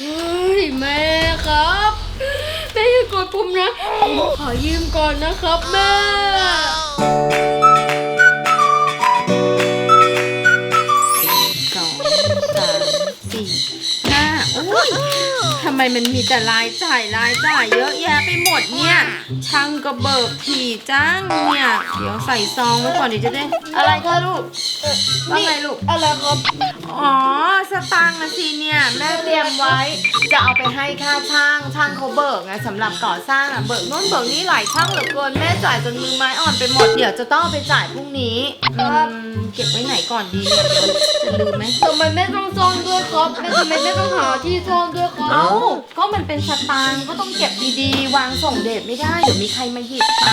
เฮ้ยแม่ครับแม่อย่ากดผมนะผมขอยืมก่อนนะครับแม่ ไมมันมีแต่รายจ่ายรายจ่ายเยอะแยะไปหมดเนี่ยช่างกระเบิกถี่จ้างเนี่ยเดี๋ยวใส่ซองไว้ก่อนเดี๋ยวจะได้ อะไรคะลูกว่าไงลูกอะไรครับอ๋อสตางค์นะสิเนี่ยแม่เตรียมไว้ จะเอาไปให้ค่าช่างช่างเขาเบิกไงสำหรับก่อสร้างอะเบิกโน่นเบิกนี่หลายช่างเหลือเกินแม่จ่ายจนมือไม้อ่อนไปหมดเดี๋ยวจะต้องเอาไปจ่ายพรุ่งนี้อืมเก็บไว้ไหนก่อนดีเนี่ยเดี๋ยวจะลืมไหมทำไมแม่ต้องซ่อนด้วยครับแม่ทำไมแม่ต้องหาที่ซ่อนด้วยครับเอ้าก็มันเป็นสตางค์ก็ต้องเก็บดีๆ วางส่งเดทไม่ได้ เดี๋ยวมีใครมาหยิบไป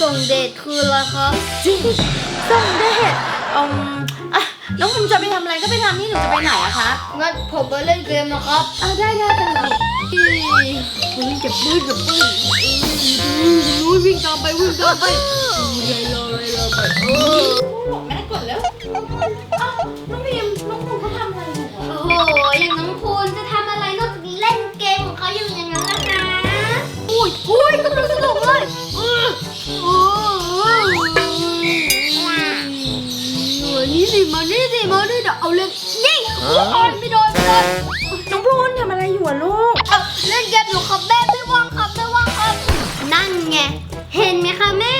ส่งเดทคืออะไรครับจริงส่งเดทอืมอะน้องภูมิจะไปทำอะไรก็ไปทำนี่หนูจะไปไหนอะคะงั้นผมไปเล่นเกมนะครับ อะได้ได้ได้เลยวิ่งเก็บปืนเก็บปืนอุ้ยวิ่งตามไปวิ่งตามไปเลยเลยเลยไปเออบอกแม่ก่อนแล้วเอ้าน้องพิมน้องภูมิ เดี๋ยวเอาเล่นยิงโอ้ยไม่โดนไม่โดนน้องภูมิทำอะไรอยู่อะลูก เอาเล่นเกมอยู่ครับแม่ไม่ว่างครับไม่ว่างครับ นั่นไง เห็นไหมคะแม่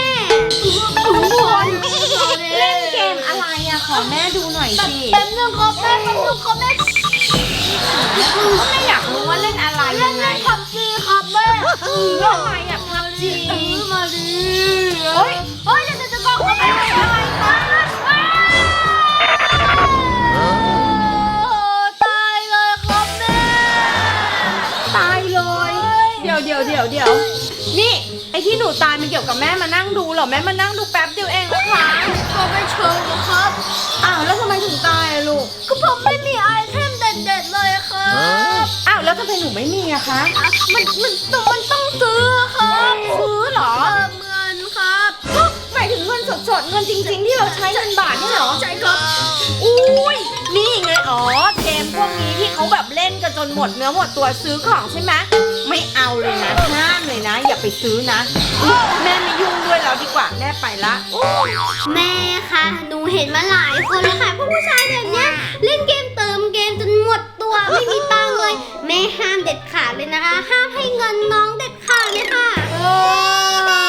เล่นเกมอะไรอะขอแม่ดูหน่อยสิแป๊บนึงครับแม่แป๊บนึงครับแม่ก็ไม่อยากรู้ว่าเล่นอะไรเล่ยันงไงเล่นพับจีครับแม่เล่นอะไรอะพับจีมาดิเฮ้ยเฮ้ยเดี๋ยวจะบอกเขาไป ดี๋ยวเดี๋ยวเดี๋ยวนี่ไอที่หนูตายมันเกี่ยวกับแม่มานั่งดูเหรอแม่มานั่งดูแป๊บเดียวเองนะคะก็ไม่เชิงหรอกครับ อ้าวแล้วทำไมถึงตายอะลูกก็ผมไม่มีไอเทมเด็ดๆเลยครับอ้าวแล้วทำไมหนูไม่มีอะคะมันมันต้องมันต้องซื้อครับซื้อเหรอเติมเงินครับหมายถึงเงินสดๆเงินจริง ๆ ที่เราใช้เงินบาทนี่เหรอใช่ครับอุ้ยนี่ไงอ๋อเกมพวกนี้ที่เขาแบบเล่นกันจนหมดเนื้อหมดตัวซื้อของใช่ไหมไม่เอาเลยนะห้าม เลยนะ อย่าไปซื้อนะอุ๊ยแม่ไม่ยุ่งด้วยแล้วดีกว่าแม่ไปละแม่คะหนูเห็นมาหลายคนแล้วค่ะพวกผู้ชายแบบเนี้ยเล่นเกมเติมเกมจนหมดตัวไม่มีตังค์เลย แม่ห้ามเด็ดขาดเลยนะคะ ห้ามให้เงินน้องเด็ดขาดเลยค่ะ เออว่า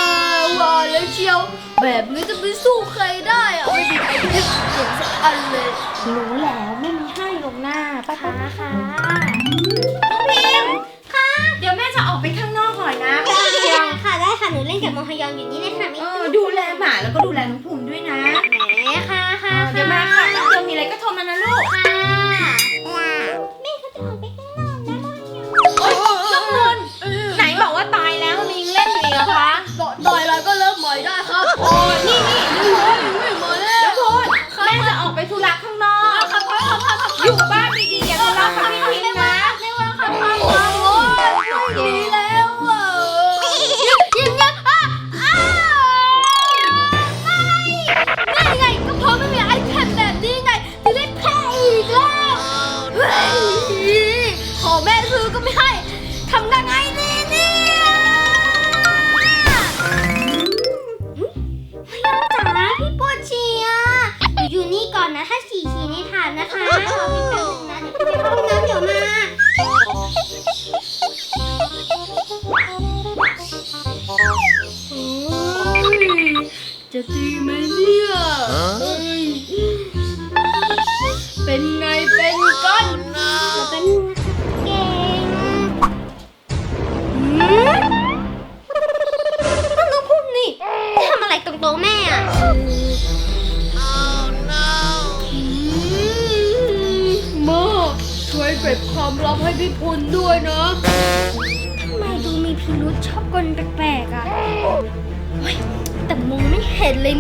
แล้วเชียว แบบนี้จะไปสู้ใครได้อะไม่มีใครเทียบเก่งสักอันเลย รู้แล้วไม่มีให้ลงหน้าไปไปค่ะ ฮยอนอยู่นี่เลยค่ะไม่เอต้อองดูแลหมาแล้วก็ดูแลน้องภูมิด้วยนะ นะคะ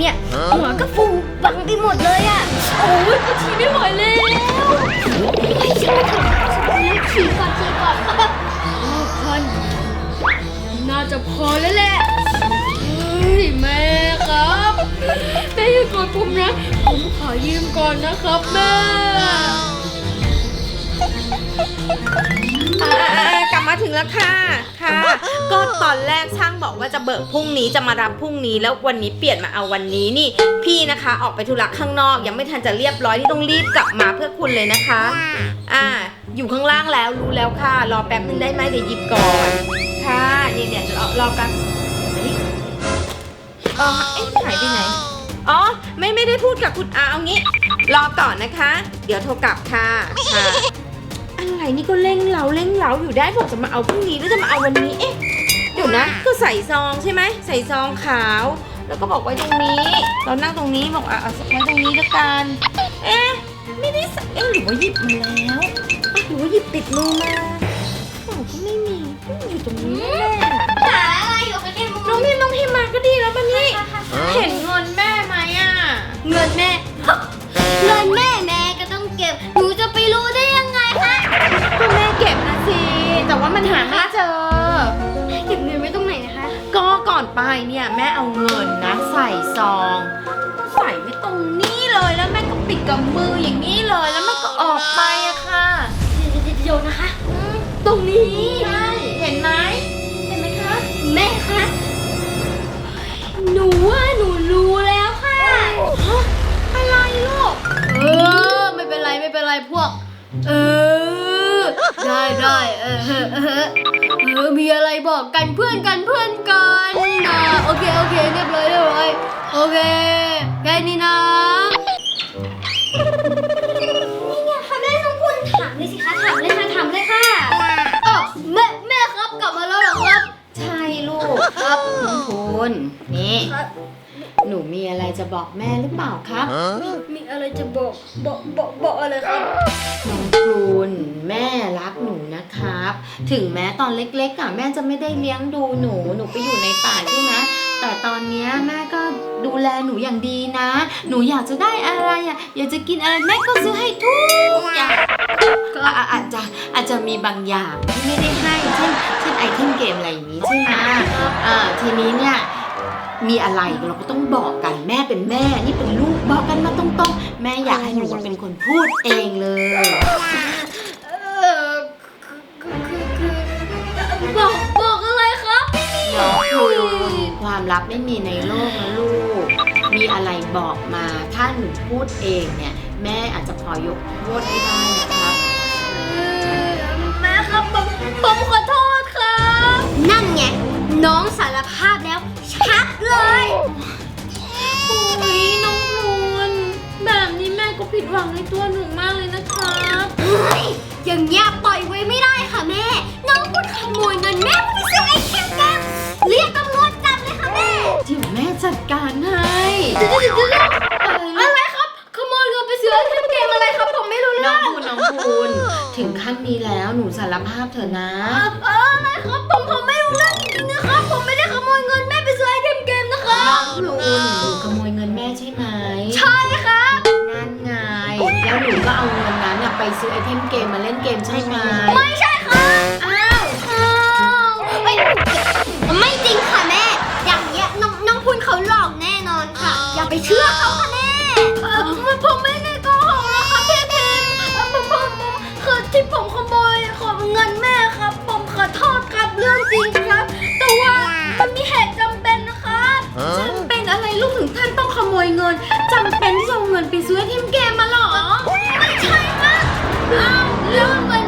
เนี่ย หัวก็ฟูบังไปหมดเลยอะ โอ้ยกูทีไม่ไหวแล้วเฮ้ยฉันมาถึงฉันฉี่ก่อนฉี่ก่อนห้าพันน่าจะพอแล้วแหละเฮ้ยแม่ครับแม่อย่ากดผมนะ ผมขอยืมก่อนนะครับแม่ แล้วค่ะค่ะ ก็ตอนแรกช่างบอกว่าจะเบิกพรุ่งนี้จะมารับพรุ่งนี้แล้ววันนี้เปลี่ยนมาเอาวันนี้นี่ พี่นะคะออกไปธุระข้างนอก ยังไม่ทันจะเรียบร้อยที่ต้องรีบกลับมาเพื่อคุณเลยนะคะ อ่า อยู่ข้างล่างแล้วรู้แล้วค่ะ รอแป๊บนึงได้ไหมเดี๋ยวหยิบก่อน ค่ะเนี่ยเนี่ยรอรอกันเฮ้ยเออเอ๊ะหายไปไหนอ๋อไม่ไม่ได้พูดกับคุณอาเอางี้ รอก่อนนะคะ เดี๋ยวโทรกลับค่ะค่ะ อะไรนี่ก็เร่งเราเร่งเราอยู่ได้บอกจะมาเอาพรุ่งนี้หรือจะมาเอาวันนี้ เอ๊ะเดี๋ยวนะ ก็ใส่ซองใช่ไหม ใส่ซองขาว แล้วก็บอกไว้ตรงนี้ เรานั่งตรงนี้บอกอะเอาไว้ตรงนี้ละกัน เอ๊ะไม่ได้ใส่เอ๊ะหรือว่าหยิบมาแล้วอะหรือว่าหยิบติดมือมาโอ้ก็ไม่มีอยู่ตรงนี้แน่ๆหาอะไรอยู่คะเนี่ยน้องพิมน้องพิมมาก็ดีแล้วบันนี่เห็นเงินแม่ไหมอะ เงินแม่ เงินแม่แม่ก็ต้องเก็บ หนูจะไปรู้ได้ เนี่ยแม่เอาเงินนะ ใส่ซอง ใส่ไว้ตรงนี้เลยแล้วแม่ก็ปิดกับมืออย่างนี้เลยแล้วแม่ก็ออกไปอะค่ะเดี๋ยวนะคะ ตรงนี้ ใช่ เห็นไหมเห็นไหมคะ แม่คะ หนูว่าหนูรู้แล้วค่ะอะไรลูก เออ ไม่เป็นไรไม่เป็นไรพวก เออ ได้ได้เออเออเออมีอะไรบอกกันเพื่อนกันเพื่อนกันนะโอเคโอเคเรียบร้อยเรียบร้อยโอเคแค่นี้นะ กครับน้องคุณนี่หนูมีอะไรจะบอกแม่หรือเปล่าครับมีอะไรจะบอกบอกบอกบอกอะไรครับ น้องคุณแม่รักหนูนะครับ ถึงแม้ตอนเล็กๆอะแม่จะไม่ได้เลี้ยงดูหนู หนูไปอยู่ในป่าใช่ไหมแต่ตอนเนี้ยแม่ก็ดูแลหนูอย่างดีนะ หนูอยากจะได้อะไรอะอยากจะกินอะไรแม่ก็ซื้อให้ทุกอย่างก็อะอาจจะอาจจะมีบางอย่างที่ไม่ได้ให้เช่น เช่นไอเทมเกมอะไรอย่างนี้ใช่ไหมอ่าทีนี้เนี่ยมีอะไรเราก็ต้องบอกกันแม่เป็นแม่นี่เป็นลูกบอกกันมาตรงๆ แม่อยากให้หนูเป็นคนพูดเองเลยเออคือคือคือคือบอกบอกอะไรครับน้องคือความลับไม่มีในโลกนะลูก มีอะไรบอกมาถ้าหนูพูดเองเนี่ย แม่อาจจะพอยกโทษให้ได้นะครับแม่ครับ ผมผมขอโทษครับ นั่นไง น้องสารภาพแล้วชัดเลยโอ้ยน้องนวลแบบนี้แม่ก็ผิดหวังในตัวหนูมากเลยนะครับเฮ้ยอย่างเงี้ยปล่อยไว้ไม่ได้ค่ะแม่ น้องคุณขโมยเงินแม่ไปซื้อไอเทมกันเรียกตำรวจจับเลยค่ะแม่เดี๋ยวแม่จัดการให้อะไรครับ ขโมยเงินไปซื้อไอเทมเกมอะไรครับผม ไม่รู้น้เรื่อองงคุณน้องคุณถึงขั้นนี้แล้วหนูสารภาพเถอะนะ เอออะไรครับผมผมไม่รู้เรื่องจริงๆนะครับ ผมไม่ได้ขโมยเงินแม่ไปซื้อไอเทมเกมนะครับน้องคุณหนูขโมยเงินแม่ใช่ไหมใช่ครับ นั่นไง แล้วหนูก็เอาเงินนั้นน่ะไปซื้อไอเทมเกมมาเล่นเกมใช่ไหม ไม่ใช่ ยเงินจำเป็นที่จะเอาเงินไปซื้อไอเทมเกมมาเหรอไม่ใช่ครับอ้าวเรื่องมัน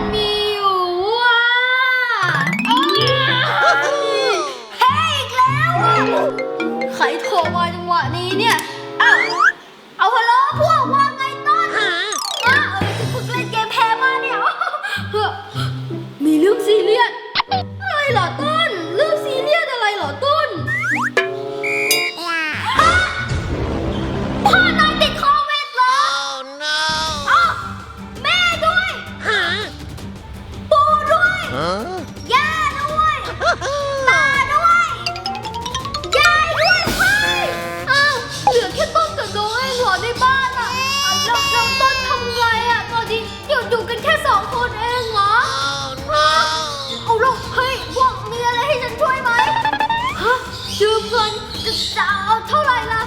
จะเอาเท่าไหร่ล่ะ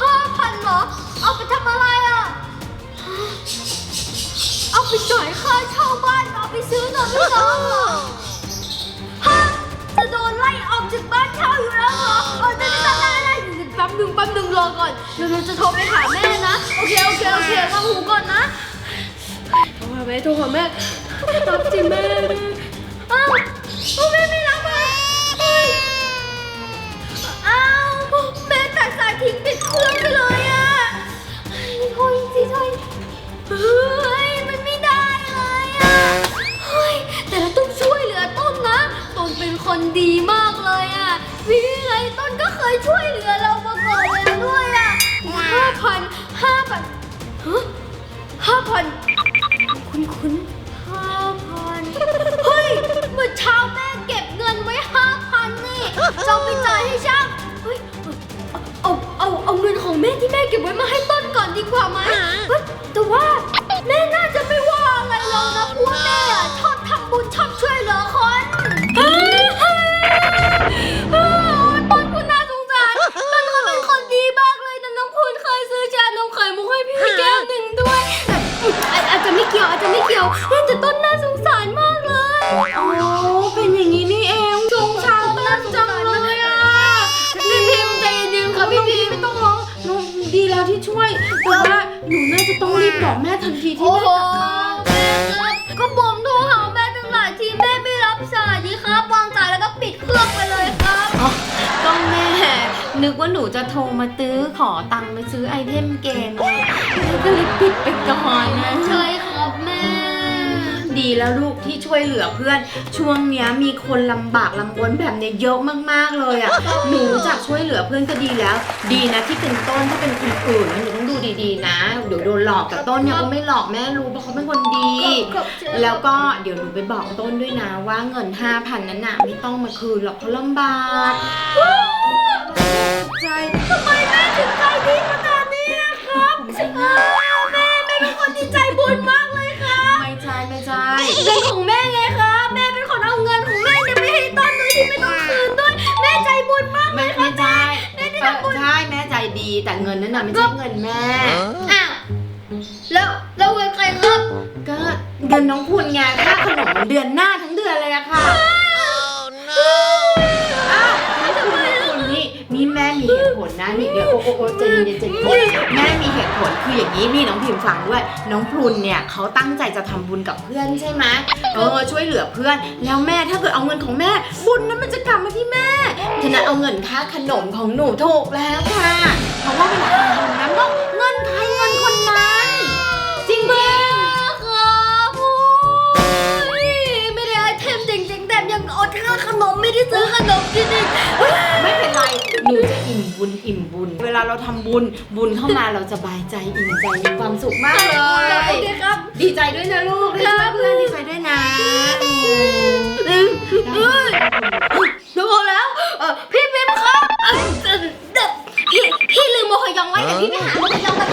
ห้าพันหรอ เอาไปทำอะไรอะ เอาไปจ่ายค่าเช่าบ้านเอาไปซื้อนมให้น้เหรอฮะจะโดนไล่ออกจากบ้านเช่าอยู่แล้วเหรอเออจะไม่ทำได้เลยแป๊บหนึ่งแป๊บหนึ่งรอก่อนเดี๋ยวราจะโทรไปหาแม่นะ โอเค โอเค โอเควางหูก่อนนะโทรหาแม่โทรหาแม่ ฮะห้าพันคุณคุณห้าพันเฮ้ยเมื่อเช้าแม่เก็บเงินไว้ห้าพันนี่จะเอาไปจ่ายให้ช่างเฮ้ยเอาเอาเอาเงินของแม่ที่แม่เก็บไว้มาให้ต้นก่อนดีกว่าไหมเฮ้ยแต่ว่าแม่น่าจะ นึกว่าหนูจะโทรมาตื้อขอตังค์ไปซื้อไอเทมเกมไงก็เลยปิดไปก่อนนะ ใช่ครับแม่ ดีแล้วลูกที่ช่วยเหลือเพื่อน ช่วงเนี้ยมีคนลำบากลำบนแบบเนี้ยเยอะมากๆเลยอะ หนูรู้จักช่วยเหลือเพื่อนก็ดีแล้ว ดีนะที่เป็นต้นถ้าเป็นคนอื่นนะหนูต้องดูดีๆนะเดี๋ยวโดนหลอกแต่ต้นเนี่ยก็ไม่หลอกแม่รู้เพราะเขาเป็นคนดีขอบใจแล้วก็เดี๋ยวหนูไปบอกต้นด้วยนะว่าเงิน 5,000 นั้นน่ะไม่ต้องมาคืนหรอกเพราะลำบาก ใจทำไมแม่ถึงใจดีขนาดนี้นะครับแม่แม่เป็นคนที่ใจบุญมากเลยครับ ไม่ใช่ไม่ใช่เงินของแม่ไงครับ แม่เป็นคนเอาเงินของแม่เนี่ยไปให้ต้นโดยที่ไม่ต้องคืนด้วย แม่ใจบุญมากเลไม่ยครัไม่บใช่แม่ได้เออทำบุญ ใช่แม่ใจดีแต่เงินนั้นน่ะไม่ใช่เงินแม่ อ้าวแล้วแล้วเงินใครครับก็เงินน้องพูนไงค่าขนมเดือนหน้าทั้งเดือนเลยอะค่ะอ้ มีเหตุผลนะนี่เดี๋ยวโอ้โอ้โอ้ใจเย็นๆใจเย็นแม่มีเหตุผลคืออย่างนี้นี่น้องพิมพ์ฟังด้วย น้องพลุนเนี่ยเขาตั้งใจจะทำบุญกับเพื่อนใช่ไหมเออช่วยเหลือเพื่อน แล้วแม่ถ้าเกิดเอาเงินของแม่ บุญนั้นมันจะกลับมาที่แม่ฉะนั้นเอาเงินค่าขนมของหนูถูกแล้วค่ะ เพราะว่าเวลาทำบุญนั้นก็ ดค่าขนมไม่ได้ซื้อขนมกินอีกไม่เป็นไร หนูจะอิ่มบุญอิ่มบุญ เวลาเราทำบุญบุญเข้ามาเราจะบายใจอิ่มใจมีความสุขมากเลยโอเคครับ ดีใจด้วยนะลูกได้ช่วยเพื่อนดีใจด้วยนะอืมเอ้ยดูแล้วเออพี่พิมพ์ครับเอ่อเอ่อเอ่อพี่พี่ลืมโมฮยองไว้แต่พี่ไปหาโมฮยองมา